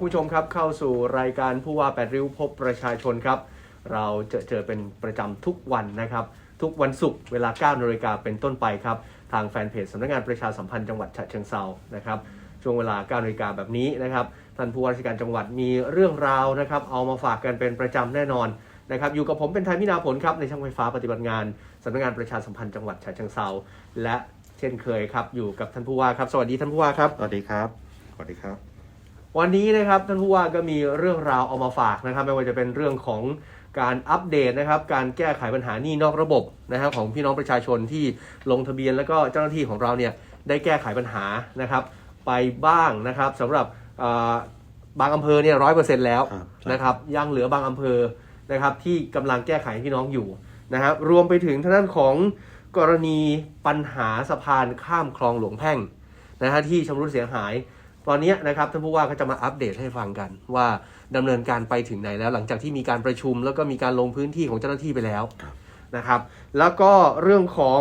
ผู้ชมครับเข้าสู่รายการผู้ว่าแปดริ้วพบประชาชนครับ เราจะเจอเป็นประจำทุกวันนะครับ ทุกวันศุกร์เวลา9นาฬิกาเป็นต้นไปครับ ทางแฟนเพจสำนักงานประชาสัมพันธ์จังหวัดฉะเชิงเซานะครับช่วงเวลา9นาฬิกาแบบนี้นะครับท่านผู้ว่าราชการจังหวัดมีเรื่องราวนะครับเอามาฝากกันเป็นประจำแน่นอนนะครับอยู่กับผมเป็นไทยพินาผลครับในช่างไฟฟ้าปฏิบัติงานสำนักงานประชาสัมพันธ์จังหวัดฉะเชิงเซาและเช่นเคยครับอยู่กับท่านผู้ว่าครับสวัสดีท่านผู้ว่าครับสวัสดีครับสวัสดีครับ วันนี้นะครับท่านผู้ว่าก็มีเรื่องราวเอามาฝากนะครับ ไม่ว่าจะเป็นเรื่องของการอัปเดตนะครับ การแก้ไขปัญหาหนี้นอกระบบนะครับของพี่น้องประชาชนที่ลงทะเบียนแล้วก็เจ้าหน้าที่ของเราเนี่ยได้แก้ไขปัญหานะครับ ไปบ้างนะครับสำหรับเอ่อบางอำเภอเนี่ยร้อยเปอร์เซ็นต์แล้วครับใช่นะครับยังเหลือบางอำเภอนะครับที่กำลังแก้ไขให้พี่น้องอยู่นะครับรวมไปถึงทางด้านของกรณีปัญหาสะพานข้ามคลองหลวงแพ่งนะฮะที่ชำรุดเสียหาย ตอนนี้นะครับท่านผู้ว่าก็จะมาอัปเดตให้ฟังกันว่าดำเนินการไปถึงไหนแล้วหลังจากที่มีการประชุม แล้วก็มีการลงพื้นที่ของเจ้าหน้าที่ไปแล้วนะครับ แล้วก็เรื่องของ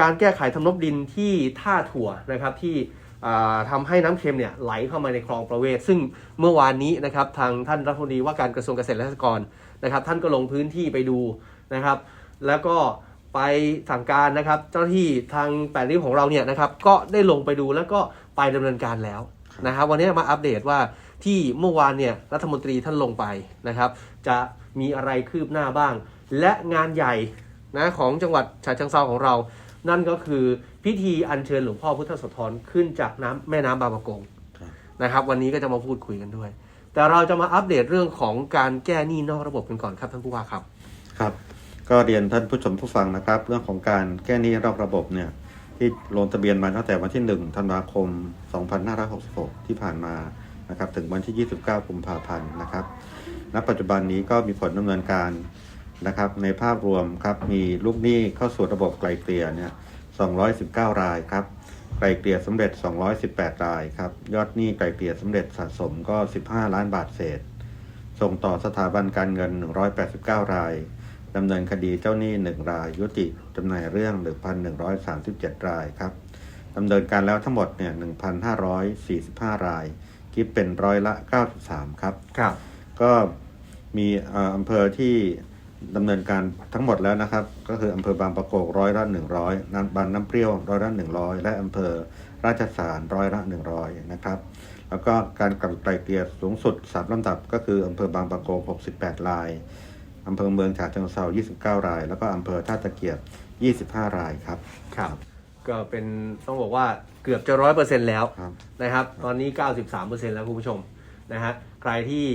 การแก้ไขทำนบดินที่ท่าถั่วนะครับที่อ่าทำให้น้ำเค็มเนี่ยไหลเข้ามาในคลองประเวศ ซึ่งเมื่อวานนี้นะครับทางท่านรัฐมนตรีว่าการกระทรวงเกษตรและสหกรณ์นะครับ ท่านก็ลงพื้นที่ไปดูนะครับ แล้วก็ไปสั่งการนะครับ เจ้าหน้าที่ทางแปดริ้วของเราเนี่ยนะครับ ก็ได้ลงไปดูแล้วก็ไปดำเนินการแล้ว นะครับวันนี้มาอัปเดตว่าที่เมื่อวานเนี่ยรัฐมนตรีท่านลงไปนะครับ จะมีอะไรคืบหน้าบ้าง และงานใหญ่นะของจังหวัดฉะเชิงเซาของเรา นั่นก็คือพิธีอัญเชิญหลวงพ่อพุทธโสธรขึ้นจากน้ำแม่น้ำบางประกงครับนะครับ วันนี้ก็จะมาพูดคุยกันด้วย แต่เราจะมาอัปเดตเรื่องของการแก้หนี้นอกระบบกันก่อนครับท่านผู้ว่าครับครับ ก็เรียนท่านผู้ชมผู้ฟังนะครับ เรื่องของการแก้หนี้นอกระบบเนี่ย ที่ลงทะเบียนมาตั้งแต่วันที่1ธันวาคม 2566 ที่ผ่านมานะครับถึงวันที่ 29 กุมภาพันธ์นะครับ ณ ปัจจุบันนี้ก็มีผลดำเนินการนะครับในภาพรวมครับมีลูกหนี้เข้าสู่ระบบไกลเกลี่ยเนี่ย 219 รายครับไกลเกลี่ยสำเร็จ 218 รายครับยอดหนี้ไกลเกลี่ยสำเร็จสะสมก็ 15 ล้านบาทเศษ ส่งต่อสถาบันการเงิน 189 ราย ดำเนินคดีเจ้าหนี้ 1 ราย ยุติจำหน่ายเรื่อง 1,137 รายครับดำเนินการแล้วทั้งหมดเนี่ย 1,545 ราย คิดเป็นร้อยละ 93 ครับ ครับ ก็มีเอ่ออำเภอที่ดำเนินการทั้งหมดแล้วนะครับ ก็คืออำเภอบางประกงร้อยละหนึ่งร้อยน้ำบานน้ำเปรี้ยวร้อยละหนึ่งร้อยและอำเภอราชสารร้อยละหนึ่งร้อยนะครับ แล้วก็การกลั่นไกลเกลี่ยสูงสุดสามลำดับก็คืออำเภอบางประกง68ราย อำเภอเมืองฉะเชิงเทรา29 ราย แล้วก็อำเภอท่าตะเกียบ 25 รายครับ ครับ ก็เป็นต้องบอกว่าเกือบจะร้อยเปอร์เซ็นต์แล้วครับนะครับ ตอนนี้ 93%แล้วคุณผู้ชมนะฮะใครที่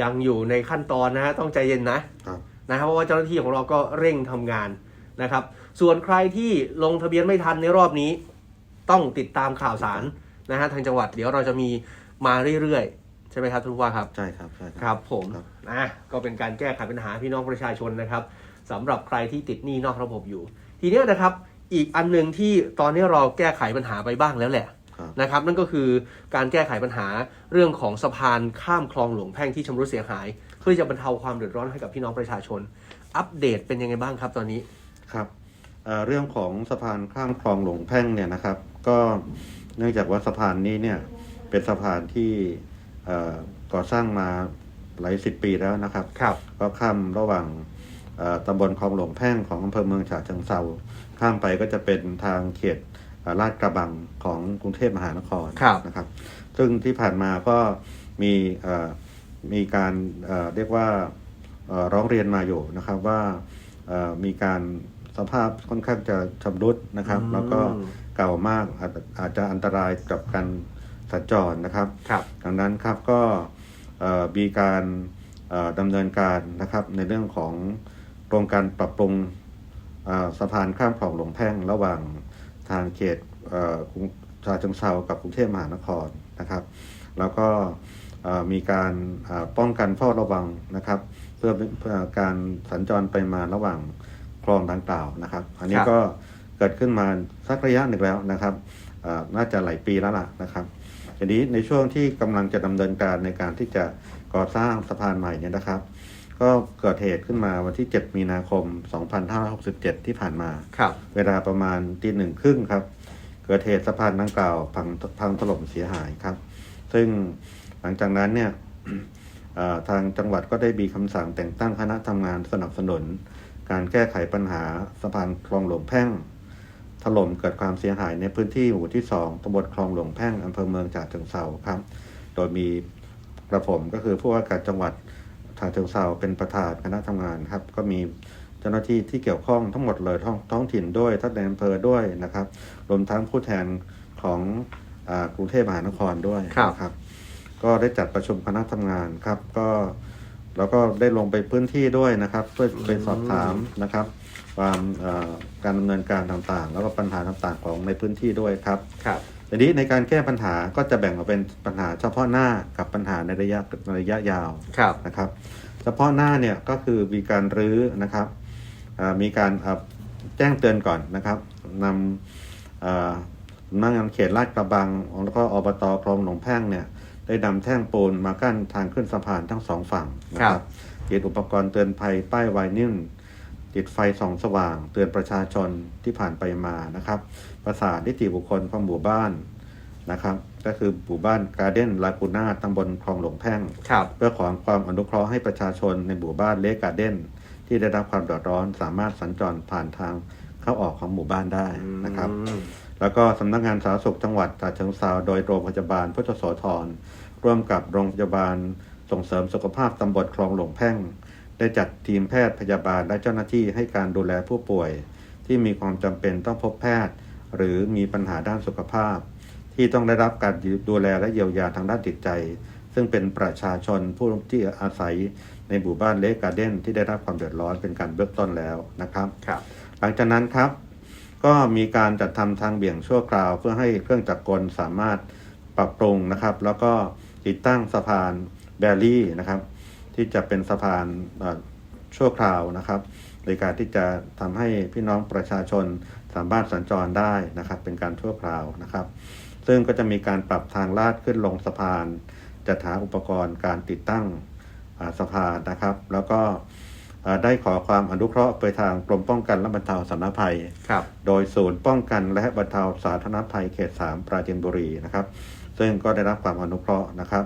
ยังอยู่ในขั้นตอนนะฮะต้องใจเย็นนะครับนะครับเพราะว่าเจ้าหน้าที่ของเราก็เร่งทำงานนะครับ ส่วนใครที่ลงทะเบียนไม่ทันในรอบนี้ ต้องติดตามข่าวสารนะฮะทางจังหวัดเดี๋ยวเราจะมีมาเรื่อยๆ ใช่ไหมครับทุกว่าครับ ใช่ครับใช่ครับผมครับนะก็เป็นการแก้ไขปัญหาพี่น้องประชาชนนะครับสำหรับใครที่ติดหนี้นอกระบบอยู่ ทีเนี้ยนะครับอีกอันหนึ่งที่ตอนนี้เราแก้ไขปัญหาไปบ้างแล้วแหละครับ นะครับ นั่นก็คือการแก้ไขปัญหาเรื่องของสะพานข้ามคลองหลวงแพ่งที่ชำรุดเสียหาย เพื่อจะบรรเทาความเดือดร้อนให้กับพี่น้องประชาชน อัปเดตเป็นยังไงบ้างครับตอนนี้ ครับเอ่อเรื่องของสะพานข้ามคลองหลวงแพ่งเนี่ยนะครับ ก็เนื่องจากว่าสะพานนี้เนี่ยเป็นสะพานที่เอ่อ ก่อสร้างมาหลายสิบปีแล้วนะครับครับก็ข้ามระหว่างเอ่อตำบลคลองหลวงแพ่งของอำเภอเมืองฉะเชิงเซาข้ามไปก็จะเป็นทางเขตเอ่อลาดกระบังของกรุงเทพมหานครครับนะครับ ซึ่งที่ผ่านมาก็มีเอ่อมีการเอ่อเรียกว่าเอ่อร้องเรียนมาอยู่นะครับว่าเอ่อมีการสภาพค่อนข้างจะชำรุดนะครับอืมแล้วก็เก่ามากอาจอาจจะอันตรายกับการ สัญจรนะครับครับดังนั้นครับก็เอ่อมีการเอ่อดำเนินการนะครับในเรื่องของโครงการปรับปรุงเอ่อสะพานข้ามคลองหลวงแพ่งระหว่างทางเขตเอ่อกรุงชาเชิงเซากับกรุงเทพมหานครนะครับ แล้วก็เอ่อมีการเอ่อป้องกันเฝ้าระวังนะครับ เพื่อเพื่อการสัญจรไปมาระหว่างคลองดังกล่าวนะครับ อันนี้ครับก็เกิดขึ้นมาสักระยะหนึ่งแล้วนะครับเอ่อน่าจะหลายปีแล้วล่ะนะครับ ทีนี้ในช่วงที่กำลังจะดำเนินการในการที่จะก่อสร้างสะพานใหม่เนี่ยนะครับ ก็เกิดเหตุขึ้นมาวันที่ 7 มีนาคม 2567 ที่ผ่านมาครับเวลาประมาณตีหนึ่งครึ่งครับ เกิดเหตุสะพานดังกล่าวพังพังถล่มเสียหายครับ ซึ่งหลังจากนั้นเนี่ยเอ่อทางจังหวัดก็ได้มีคำสั่งแต่งตั้งคณะทำงานสนับสนุน การแก้ไขปัญหาสะพานคลองหลวงแพ่ง ถล่มเกิดความเสียหายในพื้นที่หมู่ที่ 2ตำบลคลองหลวงแพ่งอำเภอเมืองฉะเชิงเทราครับ โดยมีกระผมก็คือผู้ว่าการจังหวัดฉะเชิงเทราเป็นประธานคณะทำงานครับ ก็มีเจ้าหน้าที่ที่เกี่ยวข้องทั้งหมดเลยท้องท้องถิ่นด้วยท่านในอำเภอด้วยนะครับ รวมทั้งผู้แทนของอากรุงเทพมหานครด้วยครับนะครับก็ได้จัดประชุมคณะทำงานครับ ก็ แล้วก็ได้ลงไปพื้นที่ด้วยนะครับเพื่อไปสอบถามนะครับ ความเอ่อการดำเนินการต่างๆ แล้วก็ปัญหาต่างๆของในพื้นที่ด้วยครับครับทีนี้ในการแก้ปัญหาก็จะแบ่งออกเป็นปัญหาเฉพาะหน้ากับปัญหาในระยะในระยะยาวครับนะครับ เฉพาะหน้าเนี่ยก็คือมีการรื้อนะครับอ่ามีการอ่าแจ้งเตือนก่อนนะครับนำอ่าสำนักงานเขตลาดกระบังแล้วก็อบตคลองหนองแพ่งเนี่ย ได้นำแท่งปูนมากั้นทางขึ้นสะพานทั้งสองฝั่งนะคครัรับบติดอุปกรณ์เตือนภัยป้ายไวนิลติดไฟส่องสว่าง เตือนประชาชนที่ผ่านไปมานะครับ ประสานนิติบุคคลของหมู่บ้านนะครับ ก็คือหมู่บ้านการ์เด้นลากูน่าตำบลคลองหลวงแพ่งครับเพื่อขอความอนุเคราะห์ให้ประชาชนในหมู่บ้านเลกการ์เด้นที่ได้รับความเดือดร้อนสามารถสัญจรผ่านทางเข้าออกของหมู่บ้านได้นะครับอืม แล้วก็สำนักงานสาธารณสุขจังหวัดฉะเชิงเทราโดยโรงพยาบาลพุทธโสธรร่วมกับโรงพยาบาลส่งเสริมสุขภาพตำบลคลองหลวงแพ่ง ได้จัดทีมแพทย์พยาบาลและเจ้าหน้าที่ให้การดูแลผู้ป่วย ที่มีความจำเป็นต้องพบแพทย์ หรือมีปัญหาด้านสุขภาพ ที่ต้องได้รับการดูแลและเยียวยาทางด้านจิตใจ ซึ่งเป็นประชาชนผู้ที่อาศัยในหมู่บ้านเลกการ์เด้นที่ได้รับความเดือดร้อนเป็นการเบื้องต้นแล้วนะครับครับหลังจากนั้นครับ ก็มีการจัดทำทางเบี่ยงชั่วคราว เพื่อให้เครื่องจักรกลสามารถปรับปรุงนะครับ แล้วก็ติดตั้งสะพานแบรี่นะครับ ที่จะเป็นสะพานชั่วคราวนะครับในการที่จะทำให้พี่น้องประชาชนสามารถสัญจรได้นะครับ เป็นการชั่วคราวนะครับ ซึ่งก็จะมีการปรับทางลาดขึ้นลงสะพานจัดหาอุปกรณ์การติดตั้งสะพานนะครับ แล้วก็ ได้ขอความอนุเคราะห์ไปทางกรมป้องกันและบรรเทาสาธารณภัยครับโดยศูนย์ป้องกันและบรรเทาสาธารณภัยเขต 3 ปราจีนบุรีนะครับ ซึ่งก็ได้รับความอนุเคราะห์นะครับ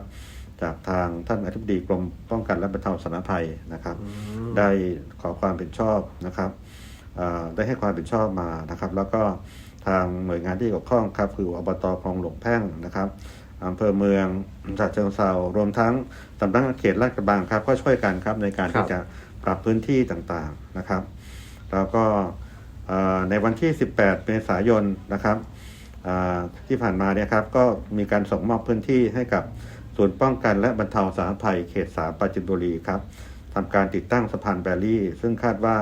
จากทางท่านอธิบดีกรมป้องกันและบรรเทาสาธารณภัยนะครับ ได้ขอความเป็นชอบนะครับอ่าได้ให้ความเป็นชอบมานะครับ แล้วก็ทางหน่วยงานที่เกี่ยวข้องครับคืออบตคลองหลวงแพ่งนะครับอำเภอเมืองฉะเชิงเซารวมทั้งสำนักงานเขตลาดกระบังครับ ก็ช่วยกันครับในการครับที่จะ ปรับพื้นที่ต่างๆนะครับ แล้วก็เอ่อในวันที่ 18 เมษายนนะครับอ่าที่ผ่านมาเนี่ยครับก็มีการส่งมอบพื้นที่ให้กับศูนย์ป้องกันและบรรเทาสาธารณภัยเขต3ปราจินบุรีครับทำการติดตั้งสะพานแบรี่ ซึ่งคาดว่า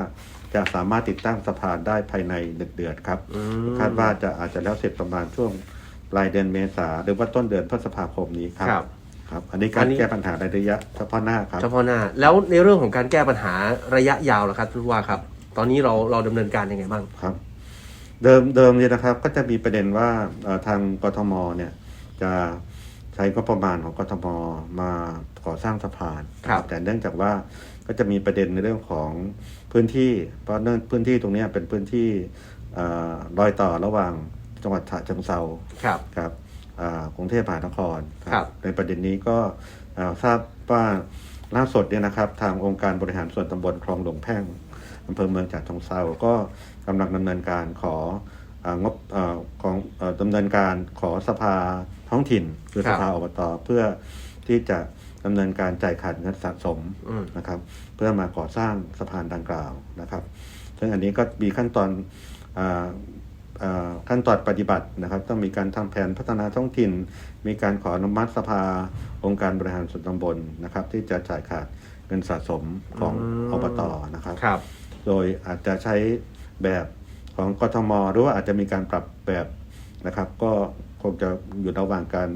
จะสามารถติดตั้งสะพานได้ภายในหนึ่งเดือนครับอืมคาดว่าจะอาจจะแล้วเสร็จประมาณช่วงปลายเดือนเมษาหรือว่าต้นเดือนพฤษภาคมนี้ครับครับ ครับ อันนี้กาอัรนนี้ แก้ปัญหาในระยะเฉพาะหน้าครับ เฉพาะหน้า แล้วในเรื่องของการแก้ปัญหาระยะยาวล่ะครับทุกว่าครับ ตอนนี้เราเราดำเนินการยังไงบ้าง ครับเดิมเดิมเนี่ยนะครับก็จะมีประเด็นว่าเอ่อทางกทมเนี่ยจะใช้งบประมาณของกทมมาก่อสร้างสะพานครับ แต่เนื่องจากว่าก็จะมีประเด็นในเรื่องของพื้นที่เพราะเนื่องพื้นที่ตรงเนี้ยเป็นพื้นที่เอ่อรอยต่อระหว่างจังหวัดฉะเชิงเซาครับกับอ่า กรุงเทพมหานครครับในประเด็นนี้ก็อ่าทราบว่าล่าสุดเนี่ยนะครับ ทางองค์การบริหารส่วนตำบลคลองหลวงแพ่งอำเภอเมืองฉะเชิงเซาก็กำลังดำเนินการขออางบอาของเอ่อดำเนินการขอสภาท้องถิ่นคือครัสบภาอบตเพื่อที่จะดำเนินการจ่ายขาดเงินสะสมอืมนะครับ เพื่อมาก่อสร้างสะพานดังกล่าวนะครับ ซึ่งอันนี้ก็มีขั้นตอนอ่าอ่า ขั้นตอนปฏิบัตินะครับ ต้องมีการทำแผนพัฒนาท้องถิ่น มีการขออนุมัติสภาองค์การบริหารส่วนตำบลนะครับ ที่จะจ่ายขาดเงินสะสมของอืมอบตนะครับครับโดยอาจจะใช้แบบของกทมหรือว่าอาจจะมีการปรับแบบนะครับ ก็คงจะอยู่ระหว่างการ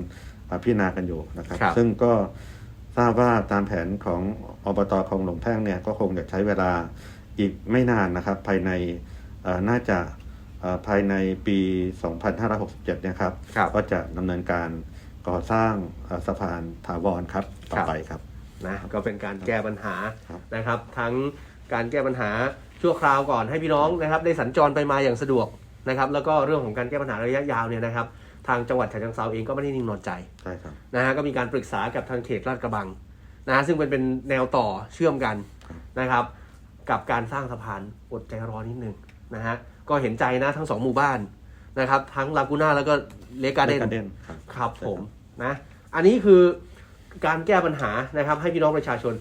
อ่าพิจารณากันอยู่นะครับครับซึ่งก็ทราบว่าตามแผนของอบตคลองหลวงแพ่งเนี่ยก็คงจะใช้เวลาอีกไม่นานนะครับ ภายในเอ่อน่าจะเอ่อ ภายในปี 2567เนี่ยครับ ครับก็จะดำเนินการก่อสร้างเอ่อสะพานถาวรครับต่อครับ ไปครับ นะก็เป็นการแก้ปัญหาครับนะครับ ทั้งการแก้ปัญหาชั่วคราวก่อนให้พี่น้องนะครับ ได้สัญจรไปมาอย่างสะดวกนะครับ แล้วก็เรื่องของการแก้ปัญหาระยะยาวเนี่ยนะครับ ทางจังหวัดฉะเชิงเซาเองก็ไม่ได้นิ่งนอนใจ ใช่ครับ นะฮะก็มีการปรึกษากับทางเขตลาดกระบังนะฮะซึ่งเป็นเป็นแนวต่อเชื่อมกันนะครับ กับการสร้างสะพานอดใจรอนิดนึงนะฮะ ก็เห็นใจนะทั้งสองหมู่บ้านนะครับ ทั้งลากูน่าแล้วก็เลกาเดน Garden ครับครับใช่ผมนะอันนี้คือการแก้ปัญหานะครับให้พี่น้องประชาชน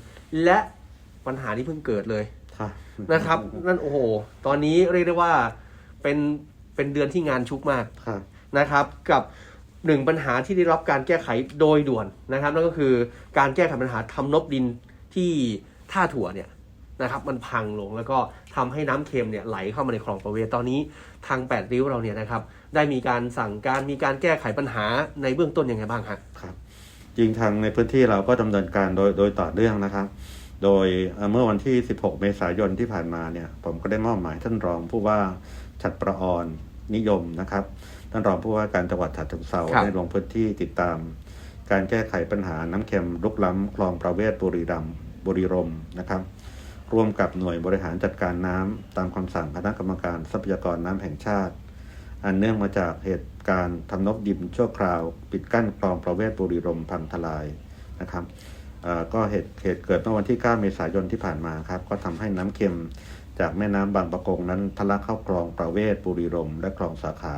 และปัญหาที่เพิ่งเกิดเลยครับนะครับ นั่นโอ้โห ตอนนี้เรียกได้ว่าเป็นเป็นเดือนที่งานชุกมากครับนะครับ กับหนึ่งปัญหาที่ได้รับการแก้ไขโดยด่วนนะครับนั่นก็คือการแก้ไขปัญหาทำนบดินที่ท่าถั่วเนี่ย นะครับมันพังลงแล้วก็ทำให้น้ำเค็มเนี่ยไหลเข้ามาในคลองประเวศตอนนี้ทางแปดริ้วเราเนี่ยนะครับได้มีการสั่งการมีการแก้ไขปัญหาในเบื้องต้นยังไงบ้างฮะครับจริงทางในพื้นที่เราก็ดำเนินการโดยโดยต่อเนื่องนะครับโดยเอ่อเมื่อวันที่ 16 เมษายนที่ผ่านมาเนี่ยผมก็ได้มอบหมายท่านรองผู้ว่าชัดประออนนิยมนะครับท่านรองผู้ว่าการจังหวัดฉะเชิงเทราครับได้ลงพื้นที่ติดตาม การแก้ไขปัญหาน้ำเค็มลุกล้ำคลองประเวศบุรีรัมย์บุรีรมย์นะครับ ร่วมกับหน่วยบริหารจัดการน้ำตามคำสั่งคณะกรรมการทรัพยากรน้ำแห่งชาติ อันเนื่องมาจากเหตุการณ์ทำนบดินชั่วคราว ปิดกั้นคลองประเวศบุรีรมพังทลายนะครับก็เหตุเหตุเกิดเมื่อวันที่ 9 เมษายนที่ผ่านมาครับ ก็ทำให้น้ำเค็มจากแม่น้ำบางประกงนั้นทะลักเข้าคลองประเวศบุรีรมและคลองสาขา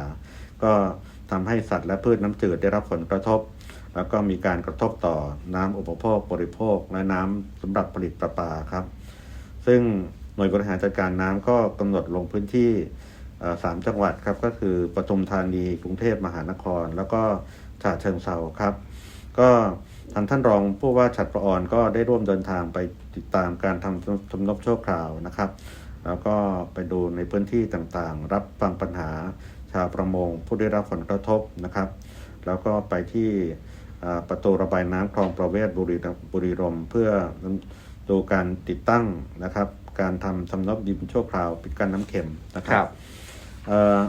ก็ทำให้สัตว์และพืชน้ำจืดได้รับผลกระทบ แล้วก็มีการกระทบต่อน้ำอุปโภคบริโภค และน้ำสำหรับผลิตประปาครับ ซึ่งหน่วยบริหารจัดการน้ำก็กำหนดลงพื้นที่สามจังหวัดครับก็คือปทุมธานีกรุงเทพมหานคร แล้วก็ฉะเชิงเซาครับ ก็ทางท่านรองผู้ว่าชัดประออนก็ได้ร่วมเดินทางไปติดตามการทำทำนบชั่วคราวนะครับ แล้วก็ไปดูในพื้นที่ต่างๆ รับฟังปัญหาชาวประมง ผู้ได้รับผลกระทบนะครับ แล้วก็ไปที่ประตูระบายน้ำคลองประเวศบุรีบุรีรมเพื่อ ดูการติดตั้งนะครับ การทำสำนบดินชั่วคราว ปิดกั้นน้ำเค็มนะครับเอ่อ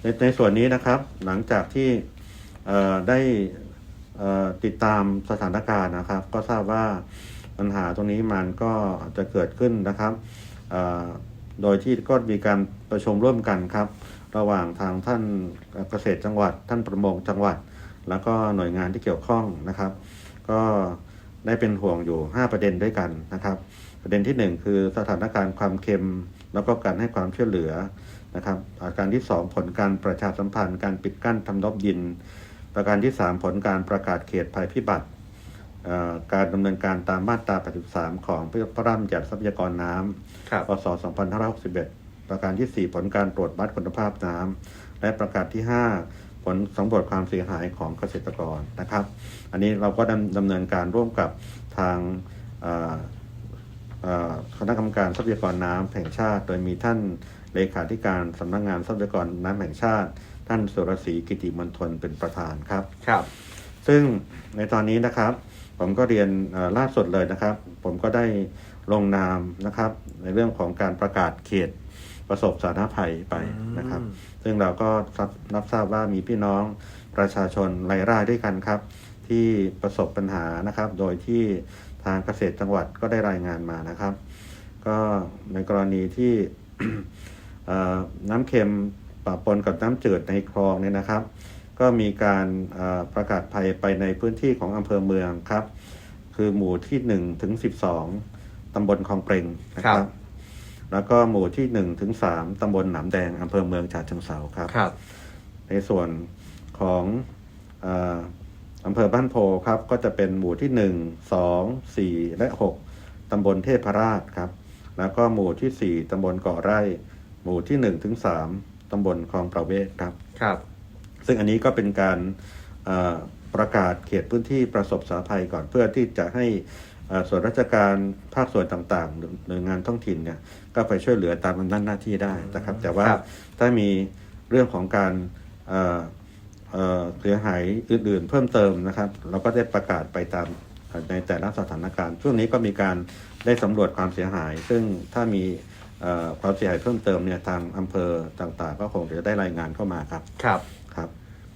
ในในส่วนนี้นะครับ หลังจากที่เอ่อได้เอ่อติดตามสถานการณ์นะครับ ก็ทราบว่าปัญหาตรงนี้มันก็จะเกิดขึ้นนะครับเอ่อโดยที่ก็มีการประชุมร่วมกันครับ ระหว่างทางท่านเกษตรจังหวัด ท่านประมงจังหวัด แล้วก็หน่วยงานที่เกี่ยวข้องนะครับ ก็ ได้เป็นห่วงอยู่ 5 ประเด็นด้วยกันนะครับ ประเด็นที่ 1 คือสถานการณ์ความเค็ม แล้วก็การให้ความช่วยเหลือนะครับอาการที่ 2 ผลการประชาสัมพันธ์ การปิดกั้นทำนบดิน ประการที่ 3 ผลการประกาศเขตภัยพิบัติเอ่อการดำเนินการตามมาตรา 83 ของพระราชบัญญัติทรัพยากรน้ำครับพศ 2561 ประการที่ 4 ผลการตรวจวัดคุณภาพน้ำและประกาศที่ 5 ผลสำรวจความเสียหายของเกษตรกรนะครับ อันนี้เราก็ดำดำเนินการร่วมกับทางคณะกรรมการทรัพยากรน้ำแห่งชาติ โดยมีท่านเลขาธิการสำนักงานทรัพยากรน้ำแห่งชาติ ท่านสุรศรีกิติมณฑลเป็นประธานครับครับ ซึ่งในตอนนี้นะครับ ผมก็เรียนล่าสุดเลยนะครับ ผมก็ได้ลงนามนะครับ ในเรื่องของการประกาศเขต ประสบสาธารณภัยไปนะครับอืมซึ่งเราก็รับรับทราบว่ามีพี่น้องประชาชนหลายรายด้วยกันครับ ที่ประสบปัญหานะครับ โดยที่ทางเกษตรจังหวัดก็ได้รายงานมานะครับ ก็ในกรณีที่เอ่อน้ำเค็มปะปนกับน้ำจืดในคลองเนี่ยนะครับ ก็มีการเอ่อประกาศภัยไปในพื้นที่ของอำเภอเมืองครับ คือหมู่ที่1ถึง12ตำบลคลองเปรงนะคครัรับบ แล้วก็หมู่ที่1ถึง3ตำบลหนามแดงอำเภอเมืองฉะเชิงเทราครับ ครับ ในส่วนของเอออำเภอบ้านโพครับ ก็จะเป็นหมู่ที่1 2 4และ6ตำบลเทพราชครับ แล้วก็หมู่ที่4ตำบลเกาะไร่ หมู่ที่1ถึง3ตำบลคลองประเวศครับ ครับ ซึ่งอันนี้ก็เป็นการเอ่อประกาศเขตพื้นที่ประสบสาภัยก่อนเพื่อที่จะให้เอ่อ ส่วนราชการภาคส่วนต่างๆหรือหน่วยงานท้องถิ่นเนี่ยก็ไปช่วยเหลือตามอำนาจหน้าที่ได้นะครับ แต่ว่าครับถ้ามีเรื่องของการเอ่อเอ่อเสียหายอื่นๆ เพิ่มเติมนะครับ เราก็ได้ประกาศไปตามในแต่ละสถานการณ์ ช่วงนี้ก็มีการได้สำรวจความเสียหาย ซึ่งถ้ามีเอ่อความเสียหายเพิ่มเติมเนี่ยทางอำเภอต่างๆ ก็คงจะได้รายงานเข้ามาครับครับครับ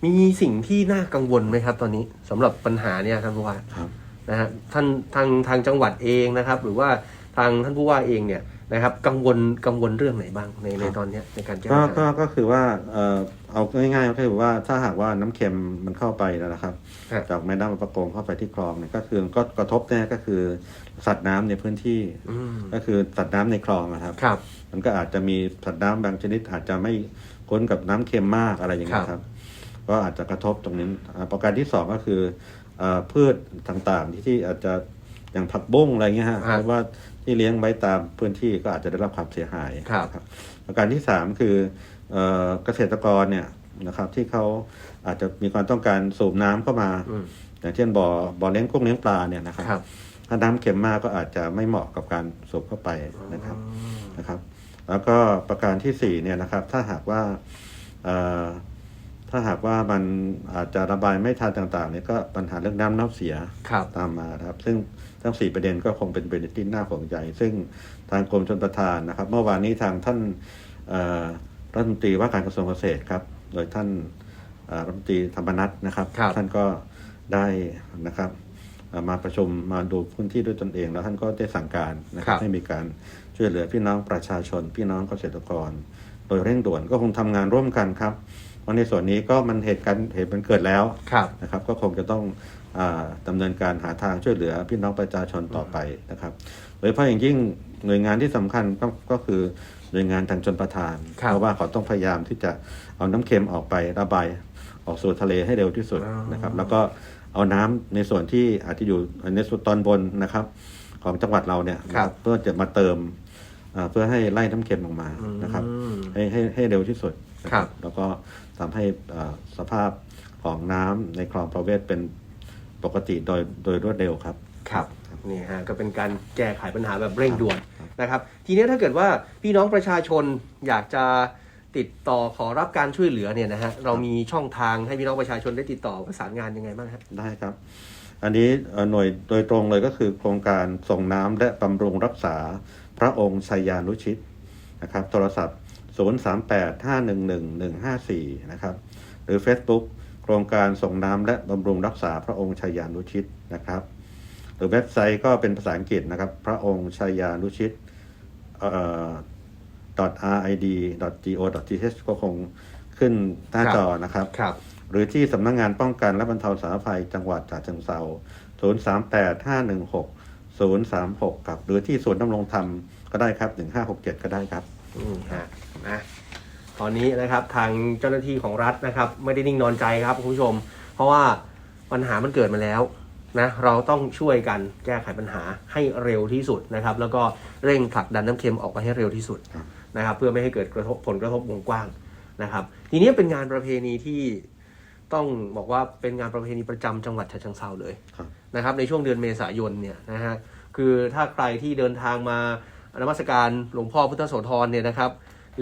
มีสิ่งที่น่ากังวลไหมครับ ตอนนี้สำหรับปัญหาเนี่ยท่านผู้ว่าครับ นะฮะท่านทางทางจังหวัดเองนะครับ หรือว่าทางท่านผู้ว่าเองเนี่ยนะครับ กังวลกังวลเรื่องไหนบ้างในในตอนเนี้ยในการแก้ก็ปัญก็หา ก็คือว่าเอ่อเอาง่ายๆก็คือว่าถ้าหากว่าน้ำเค็มมันเข้าไปแล้วนะครับ ครับ จากแม่น้ำประโกงเข้าไปที่คลองเนี่ยก็คือก็กระทบแน่ก็คือสัตว์น้ำในพื้นที่อืมก็คือสัตว์น้ำในคลองนะครับ ครับ มันก็อาจจะมีสัตว์น้ำบางชนิด อาจจะไม่คุ้นกับน้ำเค็มมากอะไรอย่างเงี้ยคครัรับบก็อาจจะกระทบตรงนี้อ่าประการที่สองก็คือเอ่อ พืชต่างๆ ที่ที่อาจจะอย่างผักบุ้งอะไรเงี้ยฮะครับหรือว่าที่เลี้ยงไว้ตามพื้นที่ก็อาจจะได้รับความเสียหายครับนะประการที่สามคือเอ่อเกษตรกรเนี่ยนะครับ ที่เขาอาจจะมีความต้องการสูบน้ำเข้ามาอืมอย่างเช่นบ่อบ่อเลี้ยงกุ้งเลี้ยงปลาเนี่ยนะครับครับถ้าน้ำเค็มมากก็อาจจะไม่เหมาะกับการสูบเข้าไปนะครับนะครับ แล้วก็ประการที่สี่เนี่ยนะครับ ถ้าหากว่าเอ่อ ถ้าหากว่ามันอาจจะระบายไม่ทันต่างๆเนี่ยก็ปัญหาเรื่องน้ำเน่าเสียครับตามมานะครับ ซึ่งทั้งสี่ประเด็นก็คงเป็นประเด็นที่น่าห่วงใยซึ่งทางกรมชลประทานนะครับ เมื่อวานนี้ทางท่านเอ่อรัฐมนตรีว่าการกระทรวงเกษตรครับ โดยท่านเอ่อรัฐมนตรีธรรมนัฐนะครับครับท่านก็ได้นะครับเอ่อมาประชุมมาดูพื้นที่ด้วยตนเอง แล้วท่านก็ได้สั่งการนะครับให้มีการช่วยเหลือพี่น้องประชาชน พี่น้องเกษตรกร โดยเร่งด่วนก็คงทำงานร่วมกันครับ เพราะในส่วนนี้ก็มันเหตุการณ์เหตุมันเกิดแล้วครับ นะครับก็คงจะต้องอาดำเนินการหาทางช่วยเหลือพี่น้องประชาชนต่อไปนะครับโดยเฉพาะอย่างยิ่งหน่วยงานที่สำคัญก็ก็คือหน่วยงานทางชนประทานครับเพราะว่าเขาต้องพยายามที่จะเอาน้ำเค็มออกไประบายออกสู่ทะเลให้เร็วที่สุดอ๋อนะครับ แล้วก็เอาน้ำในส่วนที่อาจจะอยู่ในส่วนตอนบนนะครับ ของจังหวัดเราเนี่ยครับเพื่อจะมาเติมอ่าเพื่อให้ไล่น้ำเค็มออกมานะครับอืมให้ให้ให้เร็วที่สุดนะคครัรับบแล้วก็ ทำให้อ่าสภาพของน้ำในคลองประเวศเป็นปกติโดยโดยรวดเร็วครับครับนี่ฮะก็เป็นการแก้ไขปัญหาแบบเร่งด่วนนะครับ ทีนี้ถ้าเกิดว่าพี่น้องประชาชนอยากจะติดต่อขอรับการช่วยเหลือเนี่ยนะฮะเรามีช่องทางให้พี่น้องประชาชนได้ติดต่อประสานงานยังไงบ้างฮะได้ครับ อันนี้เอ่อหน่วยโดยตรงเลยก็คือโครงการส่งน้ำและบำรุงรักษาพระองค์ชัยยานุชิตนะครับ โทรศัพท์ 038-511-154 นะครับ หรือ Facebook โครงการส่งน้ำและบำรุงรักษาพระองค์ชัยยานุชิตนะครับ หรือเว็บไซต์ก็เป็นภาษาอังกฤษนะครับ พระองค์ชัยยานุชิตเอ่อ .rid.go.th ก็คงขึ้นหน้าครับจอนะครับครับหรือที่สำนักงงานป้องกันและบรรเทาสาธารณภัยจังหวัดฉะเชิงเทรา038 516 036 ครับ หรือที่ศูนย์ดำรงธรรมก็ได้ครับ 1567 ก็ได้ครับ อืมฮะ นะตอนนี้นะครับทางเจ้าหน้าที่ของรัฐนะครับ ไม่ได้นิ่งนอนใจครับคุณผู้ชม เพราะว่าปัญหามันเกิดมาแล้วนะเราต้องช่วยกันแก้ไขปัญหาให้เร็วที่สุดนะครับ แล้วก็เร่งผลักดันน้ำเค็มออกไปให้เร็วที่สุดครับนะครับ เพื่อไม่ให้เกิดกระทบผลกระทบวงกว้างนะครับ ทีนี้เป็นงานประเพณีที่ต้องบอกว่าเป็นงานประเพณีประจำจังหวัดฉะเชิงเทราเลยครับนะครับ ในช่วงเดือนเมษายนเนี่ยนะฮะคือถ้าใครที่เดินทางมานมัสการหลวงพ่อพุทธโสธรเนี่ยนะครับ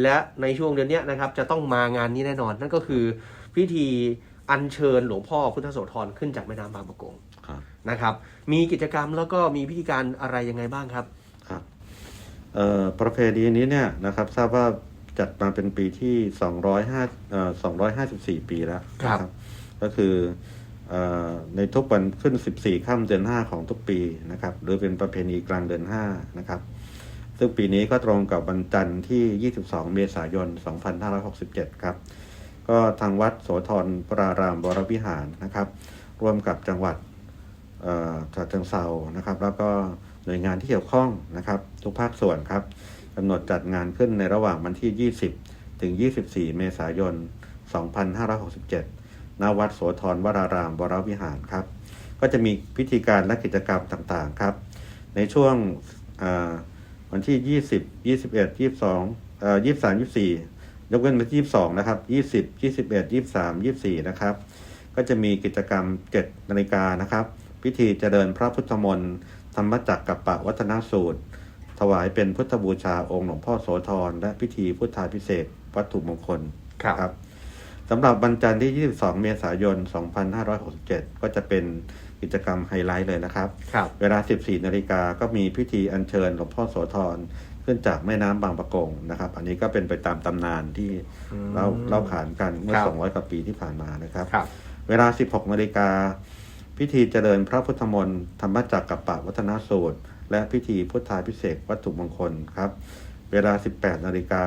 และในช่วงเดือนเนี้ยนะครับจะต้องมางานนี้แน่นอน นั่นก็คือพิธีอัญเชิญหลวงพ่อพุทธโสธรขึ้นจากแม่น้ำบางประกงครับนะครับ มีกิจกรรมแล้วก็มีพิธีการอะไรยังไงบ้างครับครับเอ่อประเพณีนี้เนี่ยนะครับทราบว่าจัดมาเป็นปีที่ 205เอ่อ254 ปีแล้วครับนะก็คือเอ่อในทุกวันขึ้น 14 ค่ำเดือน 5 ของทุกปีนะครับ หรือเป็นประเพณีกลางเดือน 5 นะครับ ซึ่งปีนี้ก็ตรงกับวันจันทร์ที่ 22 เมษายน 2567 ครับ ก็ทางวัดโสธรปรารามวรวิหารนะครับ ร่วมกับจังหวัดเอ่อฉะเชิงเซานะครับ แล้วก็หน่วยงานที่เกี่ยวข้องนะครับ ทุกภาคส่วนครับกำหนดจัดงานขึ้นในระหว่างวันที่ 20 ถึง 24 เมษายน 2567 ณ วัดโสธรวรารามวรวิหารครับ ก็จะมีพิธีการและกิจกรรมต่างๆครับ ในช่วง วันที่20 21 22เอ่อ23 24ยกเว้นวันที่22นะครับ20 21 23 24นะครับ ก็จะมีกิจกรรม7นาฬิกานะครับ พิธีเจริญพระพุทธมนต์ธรรมจักรกับปะวัฒนสูตร ถวายเป็นพุทธบูชาองค์หลวงพ่อโสธรและพิธีพุทธาพิเศษกวัตถุมงคลครับสำหรับวันจันทร์ที่ 22 เมษายน 2567 ก็จะเป็น กิจกรรมไฮไลท์เลยนะครับครับเวลา 14 นาฬิกาก็มีพิธีอัญเชิญหลวงพ่อโสธรขึ้นจากแม่น้ำบางประกงนะครับ อันนี้ก็เป็นไปตามตำนานที่อืมเราเล่าขานกันเมื่อครับ200 กว่าปีที่ผ่านมานะครับครับเวลา 16 นาฬิกาพิธีเจริญพระพุทธมนต์ธรรมจักรกับปะวัฒนสูตร และพิธีพุทธาพิเศษกวัตถุมงคลครับ เวลา 18 นาฬิกา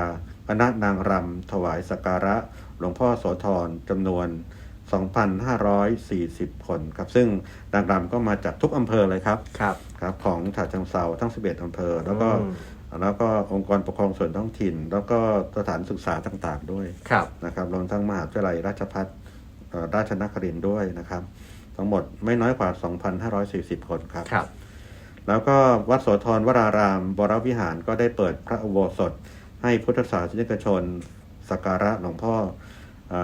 คณะนางรำถวายสักการะ หลวงพ่อโสธรจำนวน 2,540 คนครับ ซึ่งนางรำก็มาจากทุกอำเภอเลยครับครับครับ ของฉะเชิงเซาทั้ง 11 อำเภอ แล้วก็อืมแล้วก็องค์กรปกครองส่วนท้องถิ่น แล้วก็สถานศึกษาต่างๆด้วยครับนะครับรวมทั้งมหาวิทยาลัยราชภัฏเอ่อราชนครินทร์ด้วยนะครับ ทั้งหมดไม่น้อยกว่า 2,540 คนครับครับ แล้วก็วัดโสธรวรารามบรวิหารก็ได้เปิดพระอุโบสถ ให้พุทธศาสนิกชนสักการะหลวงพ่อเออ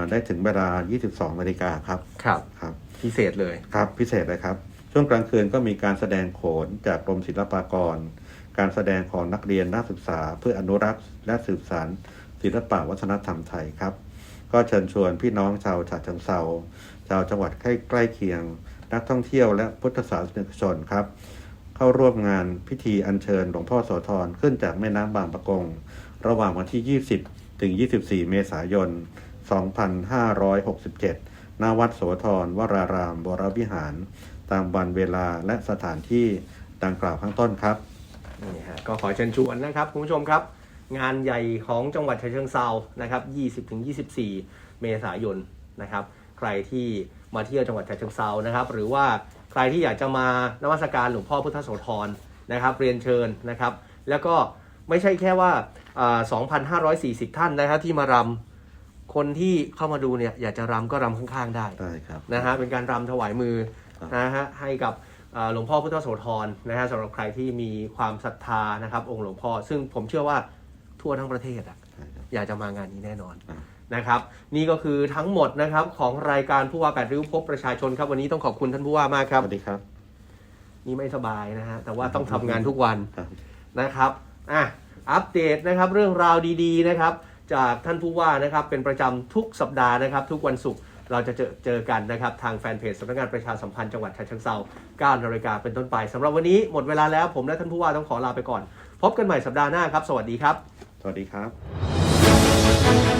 ได้ถึงเวลา 22นาฬิกาครับ ครับ ครับ พิเศษเลย ครับ พิเศษเลยครับ ช่วงกลางคืนก็มีการแสดงโขนจากกรมศิลปากร การแสดงของนักเรียนนักศึกษา เพื่ออนุรักษ์ และสืบสานศิลปะวัฒนธรรมไทยครับ ก็เชิญชวนพี่น้องชาวฉะเชิงเซาชาวจังหวัดใกล้ใกล้เคียง นักท่องเที่ยวและพุทธศาสนิกชนครับ เข้าร่วมงานพิธีอัญเชิญหลวงพ่อโสธรขึ้นจากแม่น้ำบางปะกง ระหว่างวันที่ 20 ถึง 24 เมษายน 2567 ณ วัดโสธรวรารามวรวิหาร ตามวันเวลาและสถานที่ดังกล่าวข้างต้นครับ นี่ฮะก็ขอเชิญชวนนะครับ คุณผู้ชมครับ งานใหญ่ของจังหวัดฉะเชิงเซานะครับ 20-24 เมษายนนะครับ ใครที่มาเที่ยวจังหวัดฉะเชิงเซานะครับ หรือว่าใครที่อยากจะมานมัสการหลวงพ่อพุทธโสธรนะครับ เรียนเชิญนะครับ แล้วก็ไม่ใช่แค่ว่าอ่า2,540 ท่านนะครับที่มารำ คนที่เข้ามาดูเนี่ยอยากจะรำก็รำข้างๆได้ได้ครับ นะฮะเป็นการรำถวายมือครับ นะฮะให้กับอ่าหลวงพ่อพุทธโสธรนะฮะสำหรับใครที่มีความศรัทธานะครับ องค์หลวงพ่อ ซึ่งผมเชื่อว่าทั่วทั้งประเทศอะใช่ครับ อยากจะมางานนี้แน่นอนครับ นะครับ นี่ก็คือทั้งหมดนะครับของรายการผู้ว่าแปดริ้วพบประชาชนครับวันนี้ต้องขอบคุณท่านผู้ว่ามากคสรับ วัสดีครับนี่ไม่สบายนะฮะแต่ว่าต้องทำงานทุกวัน ครับ นะครับ อะ อัปเดตนะครับ เรื่องราวดี ๆ นะครับ จากท่านผู้ว่านะครับเป็นประจำทุกสัปดาห์นะครับ ทุกวันศุกร์เราจะเจอเจอกันนะครับ ทางแฟนเพจสำนักงานประชาสัมพันธ์จังหวัดฉะเชิงเทรา9นาฬิกาเป็นต้นไปสำหรับวันนี้หมดเวลาแล้วผมและท่านผู้ว่าต้องขอลาไปก่อน พบกันใหม่สัปดาห์หน้าครับ สวัสดีครับ สวัสดีครับ